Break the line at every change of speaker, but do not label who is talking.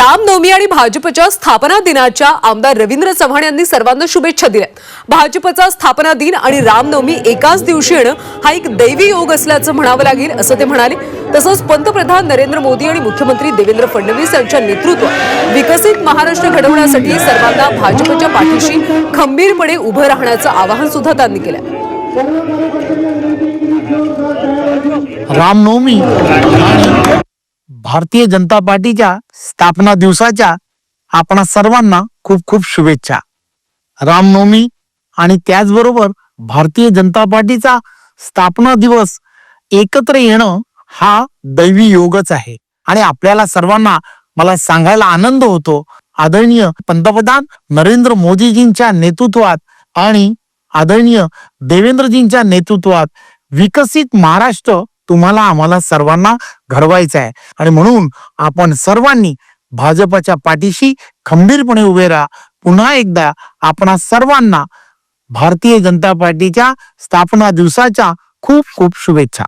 रामनवमी आणि भाजपच्या स्थापना दिनाच्या आमदार रवींद्र चव्हाण यांनी सर्वांना शुभेच्छा दिल्या. भाजपचा स्थापना दिन आणि रामनवमी एकाच दिवशी येणं हा एक दैवी योग असल्याचं म्हणावं लागेल असं ते म्हणाले. तसंच पंतप्रधान नरेंद्र मोदी आणि मुख्यमंत्री देवेंद्र फडणवीस यांच्या नेतृत्वात विकसित महाराष्ट्र घडवण्यासाठी सर्वांना भाजपच्या पाठीशी खंबीरपणे उभं राहण्याचं आवाहन सुद्धा त्यांनी केलं.
रामनवमी? भारतीय जनता पार्टीच्या स्थापना दिवसाच्या आपणा सर्वांना खूप खूप शुभेच्छा. रामनवमी आणि त्याचबरोबर भारतीय जनता पार्टीचा स्थापना दिवस एकत्र येणं हा दैवी योगच आहे. आणि आपल्याला सर्वांना मला सांगायला आनंद होतो. आदरणीय पंतप्रधान नरेंद्र मोदीजींच्या नेतृत्वात आणि आदरणीय देवेंद्रजींच्या नेतृत्वात विकसित महाराष्ट्र तुम्हाला आम्हाला सर्वांना घडवायचं आहे आणि म्हणून आपण सर्वांनी भाजपच्या पाठीशी खंबीरपणे उभे राहा. पुन्हा एकदा आपणा सर्वांना भारतीय जनता पार्टीच्या स्थापना दिवसाच्या खूप खूप शुभेच्छा.